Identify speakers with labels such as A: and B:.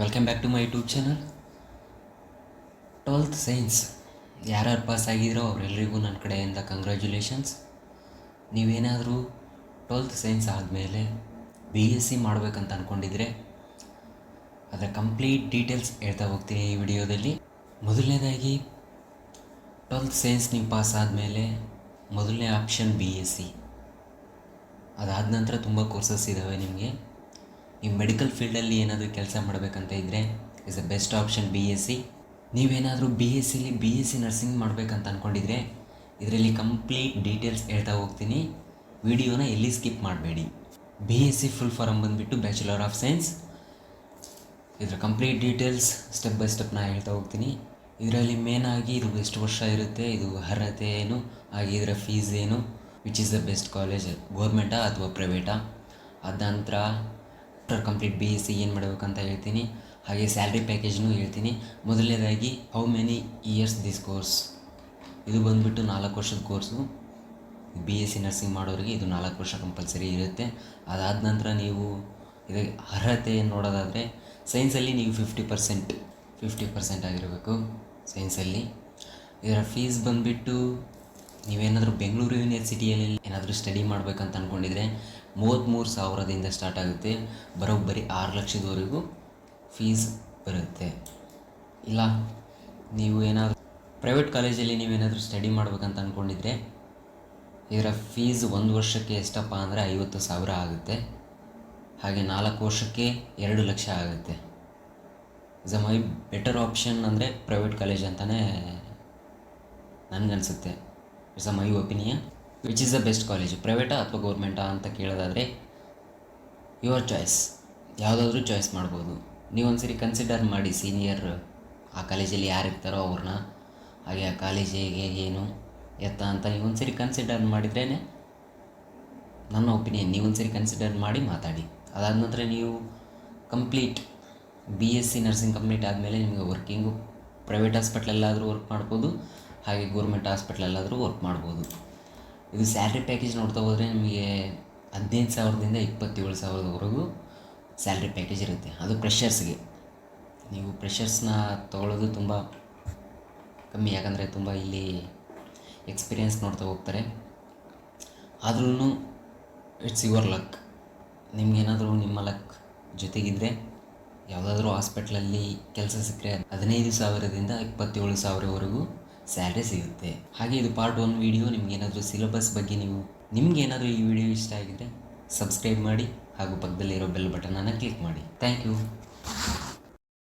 A: Welcome back to my YouTube channel twelfth science ಯಾರ್ಯಾರು pass ಆಗಿದ್ರೋ ಅವರೆಲ್ಲರಿಗೂ ನನ್ನ ಕಡೆಯಿಂದ ಕಂಗ್ರ್ಯಾಚುಲೇಷನ್ಸ್ ನೀವೇನಾದರೂ ಟ್ವೆಲ್ತ್ ಸೈನ್ಸ್ ಆದಮೇಲೆ ಬಿ ಎಸ್ ಸಿ ಮಾಡಬೇಕಂತ ಅಂದ್ಕೊಂಡಿದ್ರೆ ಅದರ ಕಂಪ್ಲೀಟ್ ಡೀಟೇಲ್ಸ್ ಹೇಳ್ತಾ ಹೋಗ್ತೀನಿ ಈ ವಿಡಿಯೋದಲ್ಲಿ. ಮೊದಲನೇದಾಗಿ ಟ್ವೆಲ್ತ್ ಸೈನ್ಸ್ ನೀವು ಪಾಸ್ ಆದಮೇಲೆ ಮೊದಲನೇ ಆಪ್ಷನ್ ಬಿ ಎಸ್ ಸಿ ಅದಾದ ನಂತರ ತುಂಬ ಕೋರ್ಸಸ್ ಇದ್ದಾವೆ ನಿಮಗೆ. ನೀವು ಮೆಡಿಕಲ್ ಫೀಲ್ಡಲ್ಲಿ ಏನಾದರೂ ಕೆಲಸ ಮಾಡಬೇಕಂತ ಇದ್ದರೆ is a best option B S C ನೀವೇನಾದರೂ ಬಿ ಎಸ್ ಸಿಲಿ ಬಿ ಎಸ್ ಸಿ ನರ್ಸಿಂಗ್ ಮಾಡಬೇಕಂತ ಅಂದ್ಕೊಂಡಿದ್ರೆ ಇದರಲ್ಲಿ ಕಂಪ್ಲೀಟ್ ಡೀಟೇಲ್ಸ್ ಹೇಳ್ತಾ ಹೋಗ್ತೀನಿ. ವಿಡಿಯೋನ ಎಲ್ಲಿ ಸ್ಕಿಪ್ ಮಾಡಬೇಡಿ. B S C full form ಬಂದುಬಿಟ್ಟು ಬ್ಯಾಚುಲರ್ ಆಫ್ ಸೈನ್ಸ್ ಇದರ complete details step by step ನಾ ಹೇಳ್ತಾ ಹೋಗ್ತೀನಿ. ಇದರಲ್ಲಿ ಮೇನ್ ಆಗಿ ಇದು ಎಷ್ಟು ವರ್ಷ ಇರುತ್ತೆ, ಇದು ಅರ್ಹತೆ ಏನು, ಹಾಗೆ ಇದರ ಫೀಸ್ ಏನು which is the best college ಗೋರ್ಮೆಂಟಾ ಅಥವಾ ಪ್ರೈವೇಟಾ ಅದ ನಂತರ after complete B S C ಏನು ಮಾಡಬೇಕಂತ ಹೇಳ್ತೀನಿ. ಹಾಗೆ ಸ್ಯಾಲ್ರಿ ಪ್ಯಾಕೇಜ್ನೂ ಹೇಳ್ತೀನಿ. ಮೊದಲನೇದಾಗಿ how many years this course ಇದು ಬಂದುಬಿಟ್ಟು ನಾಲ್ಕು ವರ್ಷದ course B S C nursing ಮಾಡೋರಿಗೆ ಇದು ನಾಲ್ಕು ವರ್ಷ ಕಂಪಲ್ಸರಿ ಇರುತ್ತೆ. ಅದಾದ ನಂತರ ನೀವು ಇದು ಅರ್ಹತೆ ನೋಡೋದಾದರೆ ಸೈನ್ಸಲ್ಲಿ ನೀವು ಫಿಫ್ಟಿ ಪರ್ಸೆಂಟ್ ಫಿಫ್ಟಿ ಪರ್ಸೆಂಟ್ ಆಗಿರಬೇಕು ಸೈನ್ಸಲ್ಲಿ ಇದರ ಫೀಸ್ ಬಂದುಬಿಟ್ಟು ನೀವೇನಾದರೂ ಬೆಂಗಳೂರು ಯೂನಿವರ್ಸಿಟಿಯಲ್ಲಿ ಏನಾದರೂ ಸ್ಟಡಿ ಮಾಡಬೇಕಂತ ಅಂದ್ಕೊಂಡಿದ್ರೆ ಮೂವತ್ತ್ಮೂರು ಸಾವಿರದಿಂದ ಸ್ಟಾರ್ಟ್ ಆಗುತ್ತೆ. ಬರೋಬ್ಬರಿ ಆರು ಲಕ್ಷದವರೆಗೂ ಫೀಸ್ ಬರುತ್ತೆ. ಇಲ್ಲ, ನೀವು ಏನಾದರೂ ಪ್ರೈವೇಟ್ ಕಾಲೇಜಲ್ಲಿ ನೀವೇನಾದರೂ ಸ್ಟಡಿ ಮಾಡಬೇಕಂತ ಅಂದ್ಕೊಂಡಿದ್ರೆ ಇದರ ಫೀಸ್ ಒಂದು ವರ್ಷಕ್ಕೆ ಎಷ್ಟಪ್ಪ ಅಂದರೆ ಐವತ್ತು ಸಾವಿರ ಆಗುತ್ತೆ. ಹಾಗೆ ನಾಲ್ಕು ವರ್ಷಕ್ಕೆ ಎರಡು ಲಕ್ಷ ಆಗುತ್ತೆ. Is a my better option ಅಂದರೆ ಪ್ರೈವೇಟ್ ಕಾಲೇಜ್ ಅಂತಲೇ ನನಗನ್ಸುತ್ತೆ. It's a my opinion which is the best college ಪ್ರೈವೇಟಾ ಅಥವಾ ಗೌರ್ಮೆಂಟಾ ಅಂತ ಕೇಳೋದಾದರೆ ಯುವರ್ ಚಾಯ್ಸ್ ಯಾವುದಾದ್ರೂ ಚಾಯ್ಸ್ ಮಾಡ್ಬೋದು. ನೀವು ಒಂದ್ಸರಿ ಕನ್ಸಿಡರ್ ಮಾಡಿ ಸೀನಿಯರ್ ಆ ಕಾಲೇಜಲ್ಲಿ ಯಾರು ಇರ್ತಾರೋ ಅವ್ರನ್ನ, ಹಾಗೆ ಆ ಕಾಲೇಜ್ ಹೇಗೆ ಏನು ಎತ್ತ ಅಂತ ನೀವು ಒಂದ್ಸರಿ ಕನ್ಸಿಡರ್ ಮಾಡಿದ್ರೇ ನನ್ನ ಒಪಿನಿಯನ್ ನೀವು ಒಂದ್ಸರಿ ಕನ್ಸಿಡರ್ ಮಾಡಿ ಮಾತಾಡಿ. ಅದಾದ ನಂತರ ನೀವು complete B S C nursing complete ಆದಮೇಲೆ ನಿಮಗೆ ವರ್ಕಿಂಗು ಪ್ರೈವೇಟ್ ಹಾಸ್ಪಿಟ್ಲಲ್ಲಾದರೂ ವರ್ಕ್ ಮಾಡ್ಬೋದು. ಹಾಗೆ ಗೌರ್ಮೆಂಟ್ ಹಾಸ್ಪಿಟ್ಲಲ್ಲಾದರೂ ವರ್ಕ್ ಮಾಡ್ಬೋದು. ಇದು ಸ್ಯಾಲ್ರಿ ಪ್ಯಾಕೇಜ್ ನೋಡ್ತಾ ಹೋದರೆ ನಿಮಗೆ ಹದಿನೈದು ಸಾವಿರದಿಂದ ಇಪ್ಪತ್ತೇಳು ಸಾವಿರದವರೆಗೂ ಸ್ಯಾಲ್ರಿ ಪ್ಯಾಕೇಜ್ ಇರುತ್ತೆ. ಅದು ಪ್ರೆಷರ್ಸ್ಗೆ ನೀವು ಪ್ರೆಷರ್ಸ್ನ ತೊಗೊಳ್ಳೋದು ತುಂಬ ಕಮ್ಮಿ, ಯಾಕಂದರೆ ತುಂಬ ಇಲ್ಲಿ ಎಕ್ಸ್ಪೀರಿಯೆನ್ಸ್ ನೋಡ್ತಾ ಹೋಗ್ತಾರೆ. ಆದ್ರೂ ಇಟ್ಸ್ ಯುವರ್ ಲಕ್ ನಿಮಗೇನಾದರೂ ನಿಮ್ಮ ಲಕ್ ಜೊತೆಗಿದ್ದರೆ ಯಾವುದಾದ್ರೂ ಹಾಸ್ಪಿಟ್ಲಲ್ಲಿ ಕೆಲಸ ಸಿಕ್ಕರೆ ಹದಿನೈದು ಸಾವಿರದಿಂದ ಇಪ್ಪತ್ತೇಳು ಸಾವಿರವರೆಗೂ ಸ್ಯಾಲ್ರಿ ಸಿಗುತ್ತೆ. ಹಾಗೆ ಇದು ಪಾರ್ಟ್ ಒನ್ ವಿಡಿಯೋ ನಿಮಗೇನಾದರೂ ಸಿಲೆಬಸ್ ಬಗ್ಗೆ ನೀವು ನಿಮಗೇನಾದರೂ ಈ ವಿಡಿಯೋ ಇಷ್ಟ ಆಗಿದ್ದರೆ ಸಬ್ಸ್ಕ್ರೈಬ್ ಮಾಡಿ, ಹಾಗೂ ಪಕ್ಕದಲ್ಲಿರೋ ಬೆಲ್ ಬಟನನ್ನು ಕ್ಲಿಕ್ ಮಾಡಿ. Thank you